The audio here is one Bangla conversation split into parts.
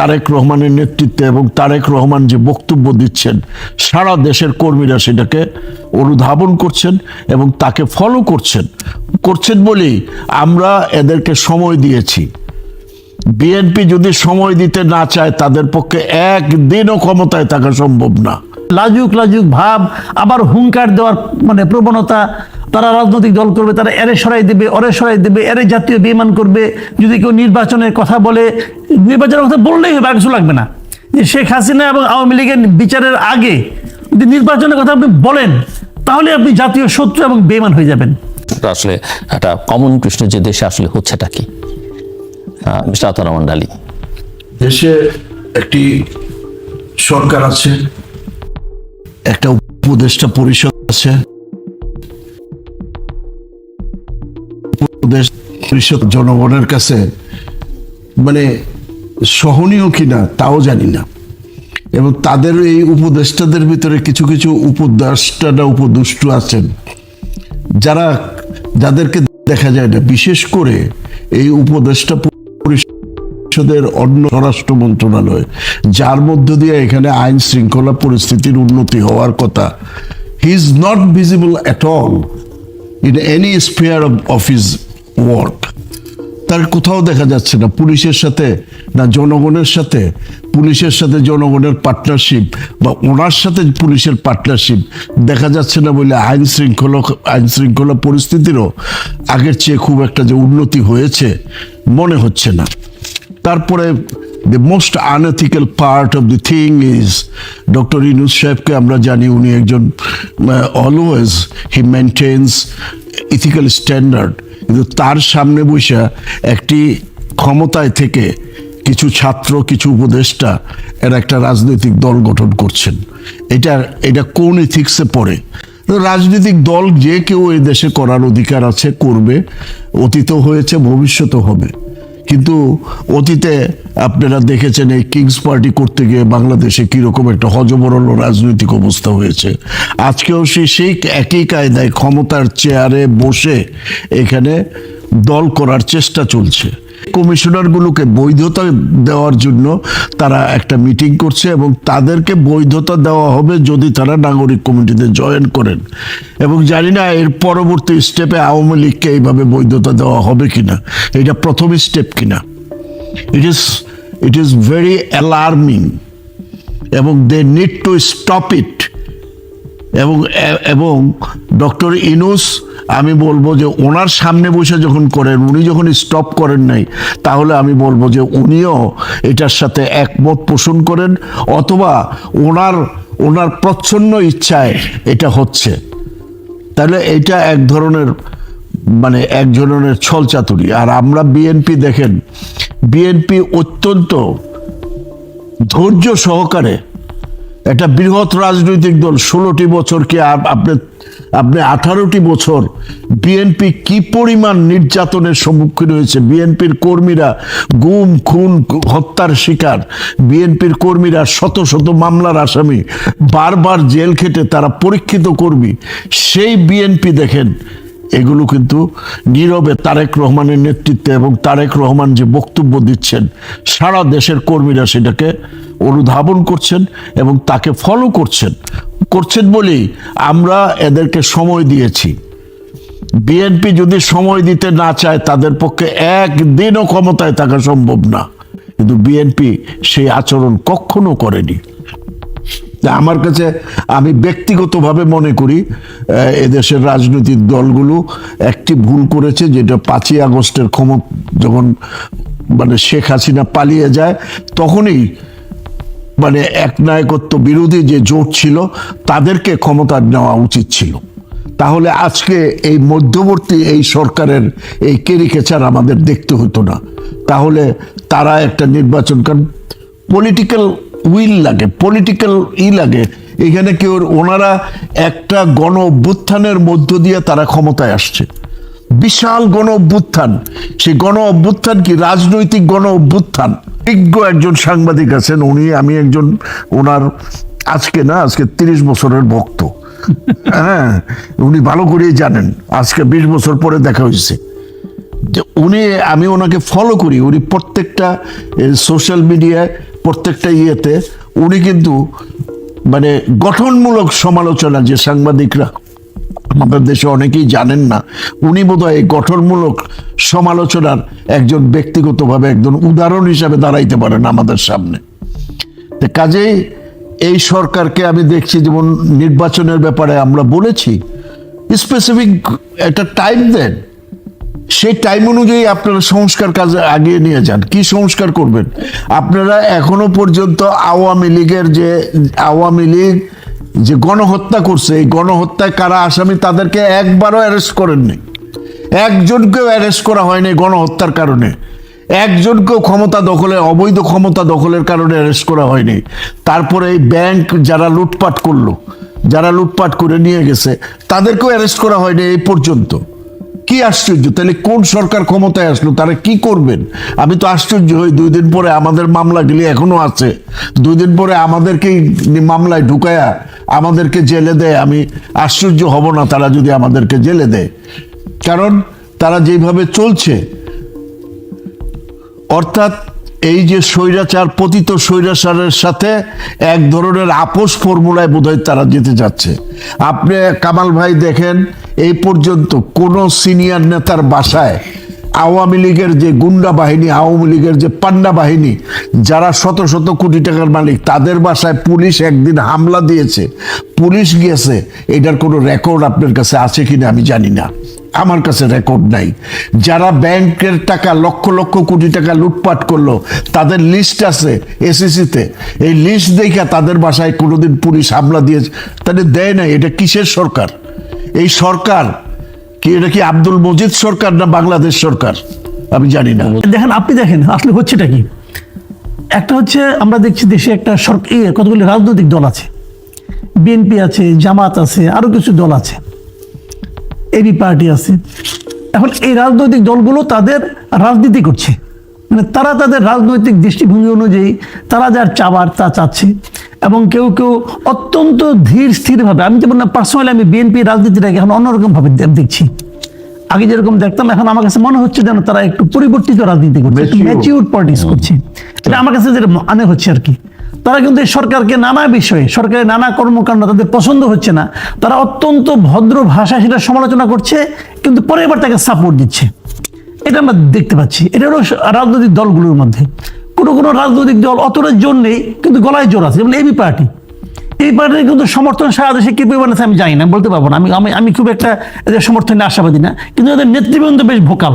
তারেক রহমানের নেতৃত্বে এবং তারেক রহমান যে বক্তব্য দিচ্ছেন, সারা দেশের কর্মীরা সেটাকে অনুধাবন করছেন এবং তাকে ফলো করছেন। করছেন বলেই আমরা এদেরকে সময় দিয়েছি। বিএনপি যদি সময় দিতে না চায়, তাদের পক্ষে একদিনও ক্ষমতায় থাকা সম্ভব না। লাজুক লাজুক ভাব, আবার হুঙ্কার দেওয়ার মানে প্রবণতা তারা রাজনৈতিক দল করবে তারা এরে সরাই দেবে অরে সরাই দেবে এরে জাতীয় বেমান করবে। যদি কেউ নির্বাচনের কথা বলে নির্বাচনের কথা বললেই হবে আর কিছু লাগবে না। যে শেখ হাসিনা এবং আওয়ামী লীগের বিচারের আগে যদি নির্বাচনের কথা আপনি বলেন তাহলে আপনি জাতীয় শত্রু এবং বেমান হয়ে যাবেন। আসলে একটা কমন প্রশ্ন যে দেশে আসলে হচ্ছেটা কি? মিস্টার আতর রহমান ডালি। দেশে একটি সরকার আছে একটা উপদেষ্টা পরিষদ আছে উপদেশ পরিষদ জনগণের কাছে মানে সহনীয় কিনা তাও জানি না। এবং তাদের এই উপদেষ্টাদের ভিতরে কিছু কিছু উপদেষ্টারা উপদুষ্ট আছেন। যারা, যাদেরকে দেখা যায় না, বিশেষ করে এই উপদেষ্টা পরিষদের অন্য স্বরাষ্ট্র মন্ত্রণালয়, যার মধ্য দিয়ে এখানে আইন শৃঙ্খলা পরিস্থিতির উন্নতি হওয়ার কথা he is not visible at all in any spare of office work তার কোথাও দেখা যাচ্ছে না। পুলিশের সাথে না জনগণের সাথে। পুলিশের সাথে জনগণের পার্টনারশিপ বা ওনার সাথে পুলিশের পার্টনারশিপ দেখা যাচ্ছে না বলে আইন শৃঙ্খলা আইন শৃঙ্খলা পরিস্থিতিরও আগের চেয়ে খুব একটা যে উন্নতি হয়েছে মনে হচ্ছে না। তারপরে the most unethical part of the thing is doctor Yunus সাহেবকে আমরা জানি, উনি একজন always he maintains ethical standard কিন্তু তার সামনে বসে একটি ক্ষমতায় থেকে কিছু ছাত্র, কিছু উপদেষ্টা, এর একটা রাজনৈতিক দল গঠন করছেন। এটা এটা কোন ইথিক্সে পড়ে? রাজনৈতিক দল যে কেউ এই দেশে করার অধিকার আছে, করবে অতীত হয়েছে ভবিষ্যতে হবে। কিন্তু অতীতে আপনারা দেখেছেন এই কিংস পার্টি করতে গিয়ে বাংলাদেশে কীরকম একটা হজবরল রাজনৈতিক অবস্থা হয়েছে। আজকেও সে সেই একই কায়দায় ক্ষমতার চেয়ারে বসে এখানে দল করার চেষ্টা চলছে। কমিশনারগুলোকে বৈধতা দেওয়ার জন্য তারা একটা মিটিং করছে এবং তাদেরকে বৈধতা দেওয়া হবে যদি তারা নাগরিক কমিটিতে জয়েন করেন। এবং জানি না এর পরবর্তী স্টেপে আওয়ামী লীগকে এইভাবে বৈধতা দেওয়া হবে কিনা। এটা প্রথম স্টেপ কিনা। It is it is very alarming এবং they need to stop it এবং এবং ডক্টর ইনুস, আমি বলব যে ওনার সামনে বসে যখন করেন, উনি যখন স্টপ করেন নাই, তাহলে আমি বলব যে উনিও এটার সাথে একমত পোষণ করেন, অথবা ওনার ওনার প্রচ্ছন্ন ইচ্ছায় এটা হচ্ছে। তাহলে এটা এক ধরনের মানে এক ধরনের ছলচাতুরি আর আমরা বিএনপি দেখেন বিএনপি অত্যন্ত ধৈর্য সহকারে একটা বৃহৎ রাজনৈতিক দল, ষোলোটি বছর কি আপনি আপনি আঠারোটি বছর বিএনপি কি পরিমাণ নির্যাতনের সম্মুখীন হয়েছে? বিএনপির কর্মীরা গুম, খুন, হত্যার শিকার। বিএনপির কর্মীরা শত শত মামলার আসামি। বারবার জেল খেটে তারা পরীক্ষিত কর্মী। সেই বিএনপি দেখেন এগুলো কিন্তু নীরবে তারেক রহমানের নেতৃত্বে এবং তারেক রহমান যে বক্তব্য দিচ্ছেন, সারা দেশের কর্মীরা সেটাকে অনুধাবন করছেন এবং তাকে ফলো করছেন। করছেন বলেই আমরা এদেরকে সময় দিয়েছি। বিএনপি যদি সময় দিতে না চায়, তাদের পক্ষে একদিনও ক্ষমতায় থাকা সম্ভব না। কিন্তু বিএনপি সেই আচরণ কখনো করেনি। আমার কাছে আমি ব্যক্তিগতভাবে মনে করি এদেশের রাজনৈতিক দলগুলো একটি ভুল করেছে, যেটা পাঁচই আগস্টের ক্ষমতা যখন মানে শেখ হাসিনা পালিয়ে যায়, তখনই মানে একনায়কত্ব বিরোধী যে জোট ছিল, তাদেরকে ক্ষমতা নেওয়া উচিত ছিল। তাহলে আজকে এই মধ্যবর্তী এই সরকারের এই কেরিকেচার আমাদের দেখতে হতো না। তাহলে তারা একটা নির্বাচন, কারণ পলিটিক্যাল উইল লাগে পলিটিক্যাল ই লাগে। এখানে কেউ ওনারা একটা গণ অভ্যুত্থানের মধ্য দিয়ে তারা ক্ষমতায় আসছে। বিশাল গণ অভ্যুত্থান সেই গণ অভ্যুত্থান কি? রাজনৈতিক গণ অভ্যুত্থান বিজ্ঞ একজন সাংবাদিক আছেন, উনি, আমি একজন, ওনার আজকে না, আজকে তিরিশ বছরের ভক্ত। হ্যাঁ উনি ভালো করেই জানেন, আজকে বিশ বছর পরে দেখা হয়েছে। উনি, আমি ওনাকে ফলো করি, উনি প্রত্যেকটা সোশ্যাল মিডিয়ায় প্রত্যেকটা ইয়েতে উনি কিন্তু মানে গঠনমূলক সমালোচনা যে সাংবাদিকরা আমাদের দেশে অনেকেই জানেন না, উনি বোধহয় গঠনমূলক সমালোচনার একজন ব্যক্তিগতভাবে একজন উদাহরণ হিসাবে দাঁড়াইতে পারেন আমাদের সামনে। তো কাজেই এই সরকারকে আমি দেখছি, যেমন নির্বাচনের ব্যাপারে আমরা বলেছি স্পেসিফিক একটা টাইম দেন। সেই টাইম অনুযায়ী আপনারা সংস্কার কাজে আগিয়ে নিয়ে যান। কি সংস্কার করবেন? আপনারা এখনও পর্যন্ত আওয়ামী লীগের যে, আওয়ামী লীগ যে গণহত্যা করছে, এই গণহত্যায় কারা আসামি তাদেরকে একবারও অ্যারেস্ট করেননি। একজনকেও অ্যারেস্ট করা হয়নি গণহত্যার কারণে। একজনকেও ক্ষমতা দখলে, অবৈধ ক্ষমতা দখলের কারণে অ্যারেস্ট করা হয়নি। তারপরে এই ব্যাংক যারা লুটপাট করল, যারা লুটপাট করে নিয়ে গেছে, তাদেরকেও অ্যারেস্ট করা হয়নি এই পর্যন্ত। কি আশ্চর্য? তাহলে কোন সরকার ক্ষমতায় আসলো? তারা কি করবেন? আমি তো আশ্চর্য হই। দুই দিন পরে আমাদের মামলাগুলি এখনও আছে। দুই দিন পরে আমাদেরকেই মামলায় ঢুকায়া আমাদেরকে জেলে দেয়। আমি আশ্চর্য হব না তারা যদি আমাদেরকে জেলে দেয়। কারণ তারা যেভাবে চলছে, অর্থাৎ এই যে স্বৈরাচার, পতিত স্বৈরাচারের সাথে এক ধরনের আপোষ ফর্মুলায় বোধহয় তারা যেতে যাচ্ছে। আপনি কামাল ভাই দেখেন এই পর্যন্ত কোন সিনিয়র নেতার বাসায় আওয়ামী লীগের যে গুন্ডা বাহিনী, আওয়ামী লীগের যে পান্ডা বাহিনী, যারা শত শত কোটি টাকার মালিক, তাদের বাসায় পুলিশ একদিন হামলা দিয়েছে। পুলিশ গিয়েছে, এটার কোনো রেকর্ড আপনার কাছে আছে কিনা আমি জানি না। আমার কাছে রেকর্ড নাই। যারা ব্যাংকের টাকা, লক্ষ লক্ষ কোটি টাকা লুটপাট করল, তাদের লিস্ট আছে এসিসিতে এই লিস্ট দেখা তাদের বাসায় কোনোদিন পুলিশ হামলা দিয়েছে তাদের দেয় নাই, এটা কিসের সরকার? এই সরকার কি এটা কি আব্দুল মজিদ সরকার না বাংলাদেশ সরকার? আমি জানি না। দেখেন, আপনি দেখেন, আসলে হচ্ছেটা কি? একটা হচ্ছে আমরা দেখছি দেশে একটা সরকার কতগুলি রাজনৈতিক দল আছে। বিএনপি আছে, জামাত আছে, আরও কিছু দল আছে। এবি পার্টি আছে। এখন এই রাজনৈতিক দলগুলো তাদের রাজনীতি করছে। মানে তারা তাদের রাজনৈতিক দৃষ্টিভঙ্গি অনুযায়ী তারা যার চাবার তা চাচ্ছে এবং কেউ কেউ অত্যন্ত ধীর স্থিরভাবে আমি যেমন পার্সোনালি আমি বিএনপি রাজনীতিটাকে এখন অন্যরকমভাবে দেখছি। আগে যেরকম দেখতাম এখন আমার কাছে মনে হচ্ছে যেন তারা একটু পরিবর্তিত রাজনীতি করছে. ম্যাচিউর পলিটিক্স করছে। এটা আমার কাছে যেটা মনে হচ্ছে আর কি। তারা কিন্তু এই সরকারকে নানা বিষয়ে সরকারের নানা কর্মকাণ্ড তাদের পছন্দ হচ্ছে না। তারা অত্যন্ত ভদ্র ভাষায় সেটা সমালোচনা করছে কিন্তু পরে এবার তাকে সাপোর্ট দিচ্ছে। এটা আমরা দেখতে পাচ্ছি। এটা হলো রাজনৈতিক দলগুলোর মধ্যে। কোনো কোনো রাজনৈতিক দল অতটা জোর নেই, কিন্তু গলায় জোর আছে। যেমন এবি পার্টি এই পার্টির কিন্তু সমর্থন সারা দেশে কি পরিমাণ আছে আমি জানি না বলতে পারব না। আমি আমি আমি খুব একটা এদের সমর্থনে আশাবাদী না, কিন্তু এদের নেতৃবৃন্দ বেশ ভোকাল।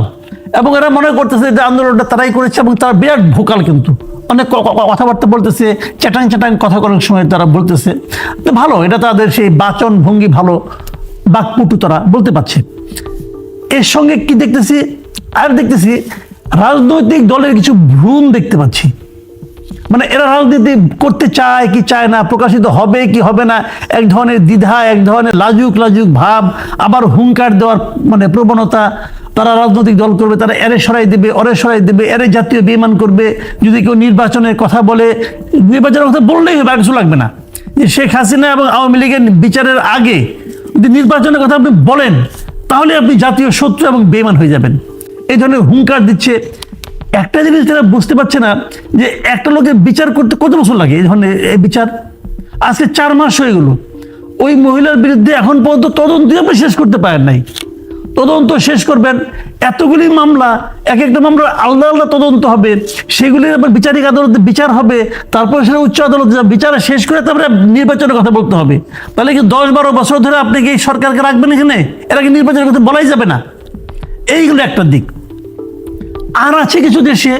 এবং এরা মনে করতেছে যে আন্দোলনটা তারাই করেছে এবং তারা বিরাট ভোকাল কিন্তু। অনেক কথাবার্তা বলতেছে, চ্যাটাং চ্যাটাং কথা করার সময় তারা বলতেছে। তো ভালো, এটা তাদের সেই বাচন ভঙ্গি ভালো, বাকপুটু তারা বলতে পারছে। এর সঙ্গে কি দেখতেছি? আর দেখতেছি রাজনৈতিক দলের কিছু ভ্রূণ দেখতে পাচ্ছি। মানে এরা রাজনীতি করতে চায় কি চায় না, প্রকাশিত হবে কি হবে না, এক ধরনের দ্বিধা, এক ধরনের লাজুক লাজুক ভাব, আবার হুঙ্কার দেওয়ার মানে প্রবণতা, তারা রাজনৈতিক দল করবে, তারা এরে সরাই দেবে অরে সরাই দেবে, এরে জাতীয় বেমান করবে, যদি কেউ নির্বাচনের কথা বলে, নির্বাচনের কথা বললেই হবে, আর কিছু লাগবে না। যে শেখ হাসিনা এবং আওয়ামী লীগের বিচারের আগে যদি নির্বাচনের কথা আপনি বলেন, তাহলে আপনি জাতীয় শত্রু এবং বেমান হয়ে যাবেন। এই ধরনের হুঙ্কার দিচ্ছে। একটা জিনিস যারা বুঝতে পারছে না যে একটা লোকের বিচার করতে কত বছর লাগে এই ধরনের এই বিচার? আজকে চার মাস হয়ে গেল। ওই মহিলার বিরুদ্ধে এখন পর্যন্ত তদন্ত আপনি শেষ করতে পারেন নাই। তদন্ত শেষ করবেন। এতগুলি মামলা, এক একটা মামলা আলাদা আলাদা তদন্ত হবে। সেগুলির আবার বিচারিক আদালতে বিচার হবে। তারপর সেটা উচ্চ আদালতে। বিচার শেষ করে তারপরে নির্বাচনের কথা বলতে হবে। তাহলে কি দশ বারো বছর ধরে আপনি কি সরকারকে রাখবেন এখানে? এরা কি নির্বাচনের কথা বলাই যাবে না? এইগুলো একটা দিক। আর আছে কিছু দেশে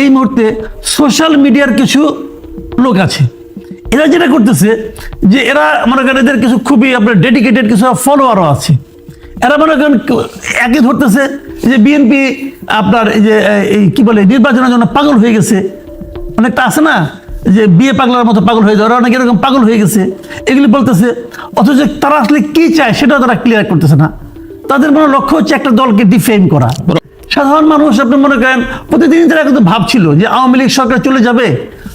এই মুহূর্তে সোশ্যাল মিডিয়ার কিছু লোক আছে। এরা যেটা করতেছে যে এরা মনে করেন এদের কিছু খুবই আপনার ডেডিকেটেড কিছু ফলোয়ারও আছে। এরা মনে করেন একই ধরতেছে যে বিএনপি আপনার এই যে এই কী বলে, নির্বাচনের জন্য পাগল হয়ে গেছে। অনেকটা আছে না? যে বিয়ে পাগলার মতো পাগল হয়ে যায়, ওরা অনেক এরকম পাগল হয়ে গেছে। এগুলি বলতেছে, অথচ তারা আসলে কী চায় সেটাও তারা ক্লিয়ার করতেছে না। তাদের মনে লক্ষ্য হচ্ছে একটা দলকে ডিফেম করা। সাধারণ মানুষ আপনি মনে করেন প্রতিদিন তারা কিন্তু ভাবছিল যে আওয়ামী লীগ সরকার চলে যাবে,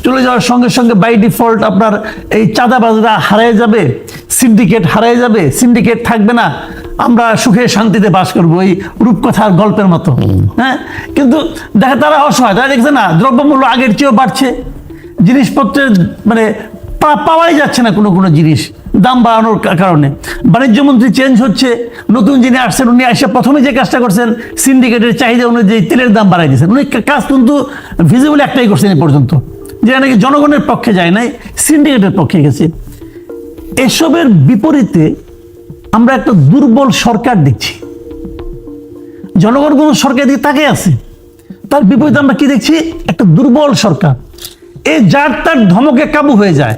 চলে যাওয়ার সঙ্গে সঙ্গে বাই ডিফল্ট আপনার এই চাঁদাবাজরা হারিয়ে যাবে সিন্ডিকেট হারিয়ে যাবে সিন্ডিকেট থাকবে না, আমরা সুখে শান্তিতে বাস করব এই রূপকথার গল্পের মতো। হ্যাঁ? কিন্তু দেখে তারা অসহায় তারা দেখছে না, দ্রব্যমূল্য আগের চেয়েও বাড়ছে, জিনিসপত্রের মানে পাওয়াই যাচ্ছে না কোনো কোনো জিনিস। দাম বাড়ানোর কারণে। বাণিজ্য মন্ত্রী চেঞ্জ হচ্ছে, নতুন যিনি আসছেন, উনি এসে প্রথমে যে কাজটা করছেন সিন্ডিকেটের চাহিদা অনুযায়ী তেলের দাম বাড়াই দিয়েছেন। উনি কাজ কিন্তু ভিজিবল একটাই করছেন এই পর্যন্ত যেটা নাকি জনগণের পক্ষে যায় নাই সিন্ডিকেটের পক্ষে গেছে। এসবের বিপরীতে আমরা একটা দুর্বল সরকার দেখছি। জনগণ কোনো সরকার দিকে তাকে আছে? তার বিপরীতে আমরা কি দেখছি? একটা দুর্বল সরকার। এ যার তার ধমকে কাবু হয়ে যায়।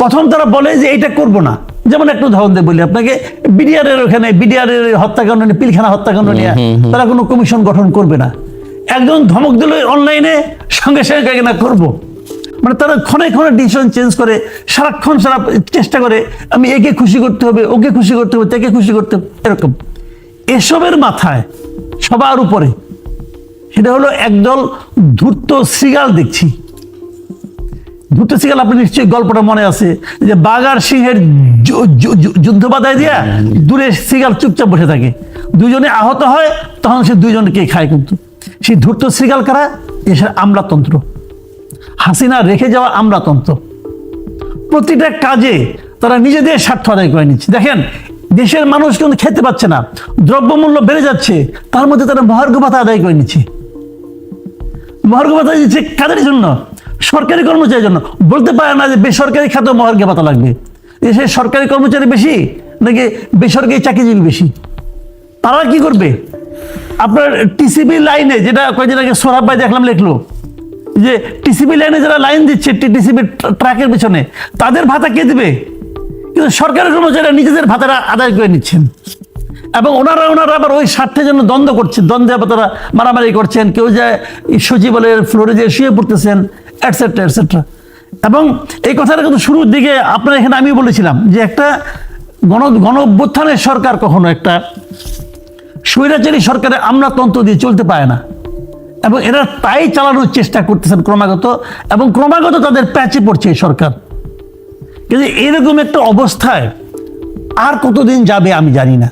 প্রথম তারা বলে যে এইটা করব না। যেমন একটু উদাহরণ দিয়ে বলি আপনাকে বিডিআরের ওখানে বিডিআরের হত্যাকাণ্ড নিয়ে পিলখানা হত্যাকাণ্ড নিয়ে তারা কোনো কমিশন গঠন করবে না। একজন ধমক দিল অনলাইনে সঙ্গে সঙ্গে না করব। মানে তারা ক্ষণে ক্ষণে ডিসিশন চেঞ্জ করে সারাক্ষণ সারা চেষ্টা করে আমি একে খুশি করতে হবে ওকে খুশি করতে হবে তাকে খুশি করতে হবে এরকম। এসবের মাথায় সবার উপরে সেটা হলো একদল ধূর্ত শ্রীগাল দেখছি। ধূর্ত শ্রীগাল আপনি নিশ্চয়ই গল্পটা মনে আছে যে বাঘ আর সিংহের যুদ্ধ বাধায় দিয়া দূরে শ্রীগাল চুপচাপ বসে থাকে। দুজনে আহত হয় তখন সে দুইজনকে খায় কিন্তু। সেই ধূর্ত শ্রীগাল কারা? এসে আমলাতন্ত্র। হাসিনা রেখে যাওয়া আমলাতন্ত্র। প্রতিটা কাজে তারা নিজেদের স্বার্থ আদায় করে নিচ্ছে। দেখেন দেশের মানুষ কিন্তু খেতে পাচ্ছে না দ্রব্যমূল্য বেড়ে যাচ্ছে তার মধ্যে তারা মহার্ঘ ভাতা আদায় করে নিচ্ছে। মহার্ঘ ভাতা দিচ্ছে কাদের জন্য? সরকারি কর্মচারীর জন্য। বলতে পারে না যে বেসরকারি খাতে মহার্ঘ ভাতা লাগবে। দেশের সরকারি কর্মচারী বেশি নাকি বেসরকারি চাকরিজীবী বেশি? তারা কি করবে? আপনার টিসিবি লাইনে যেটা কয়েকদিন আগে সোহাব ভাই দেখলাম লিখলো, যে টিসিবি লাইনে যারা লাইন দিচ্ছে টিসিবি ট্রাকের পেছনে, তাদের ভাতা কে দেবে? কিন্তু সরকারের কর্মচারীরা নিজেদের ভাতাটা আদায় করে নিচ্ছেন। এবং ওনারা ওনারা আবার ওই স্বার্থের জন্য দ্বন্দ্ব করছেন দ্বন্দ্বে আবার তারা মারামারি করছেন। কেউ যায় সচিবালয়ের ফ্লোরে যে শুয়ে পড়তেছেন অ্যাটসেট্রা অ্যাটসেট্রা এবং এই কথাটা কিন্তু শুরুর দিকে আপনার এখানে আমি বলেছিলাম যে একটা গণ গণ অভ্যুত্থানের সরকার কখনো একটা স্বৈরাচারী সরকারের আমলাতন্ত্র দিয়ে চলতে পারে না। এবং এরা তাই চালানোর চেষ্টা করতেছেন ক্রমাগত এবং ক্রমাগত তাদের প্যাচে পড়ছে এই সরকার। কিন্তু এরকম একটা অবস্থায় আর কতদিন যাবে আমি জানি না।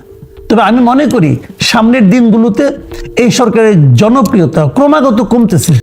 তবে আমি মনে করি সামনের দিনগুলোতে এই সরকারের জনপ্রিয়তা ক্রমাগত কমতেছে।